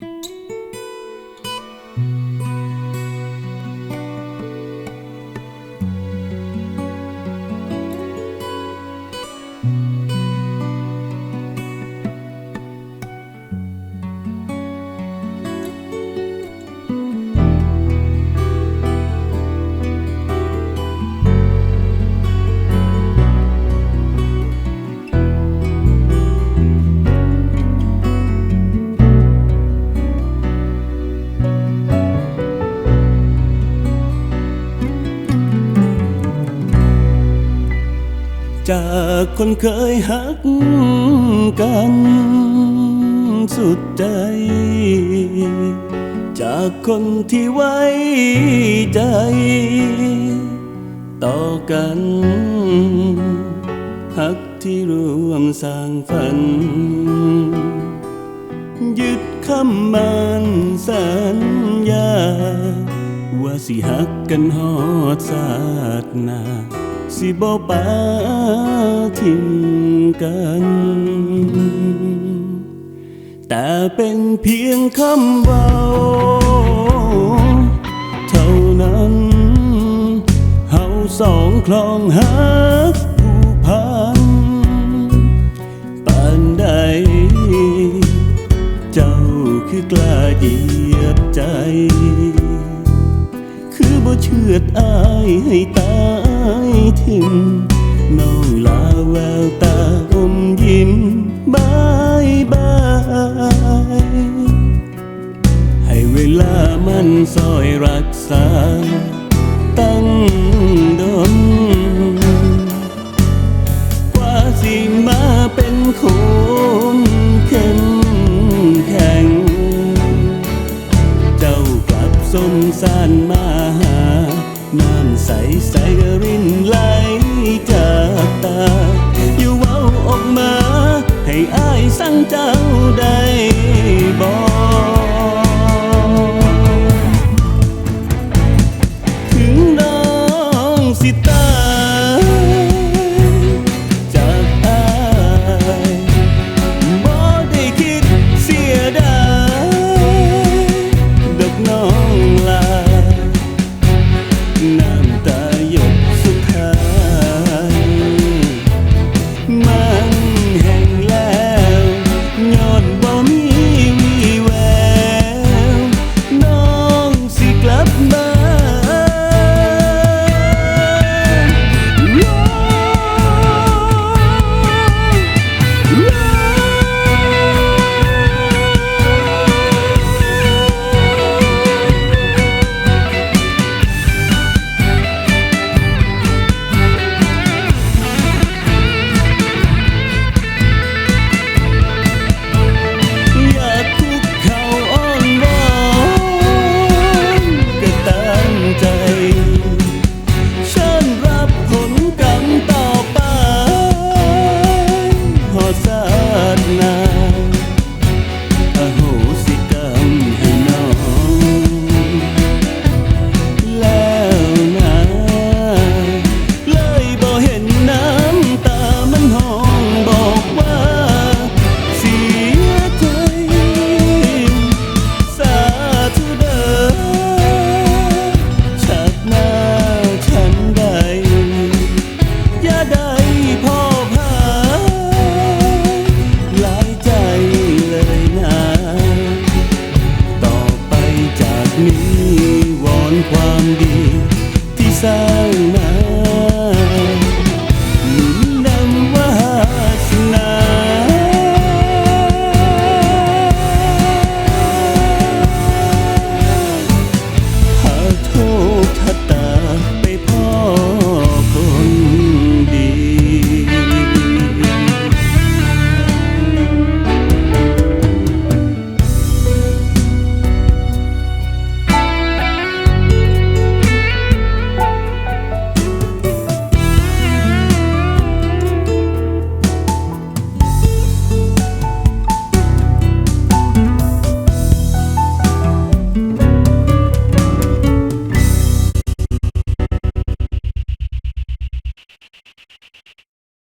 Música จากคนเคยหักกันสุดใจ จากคนที่ไว้ใจ ต่อกันหักที่ร่วมสร้างฝัน ยึดคำมันสัญญา ว่าสิหักกันฮอดศาสนา สิบ่ปาทิมกัน แต่เป็นเพียงคำเบาเท่านั้นเฮาสองคลองหักผู้พันปานใด เจ้าคือกล้าเหยียบใจ บ่เชือดอายให้ตายทิ้งน้องลาแววตาอมยิ้มบายบายให้เวลามันซอยรักษา ตั้งดนกว่าสิมาเป็นคนเข้มแข็ง เจ้ากลับสมสารมา ใสใสกระรินไหลจากตา อยู่เว้าออกมา ให้อายสั่งเจ้าได้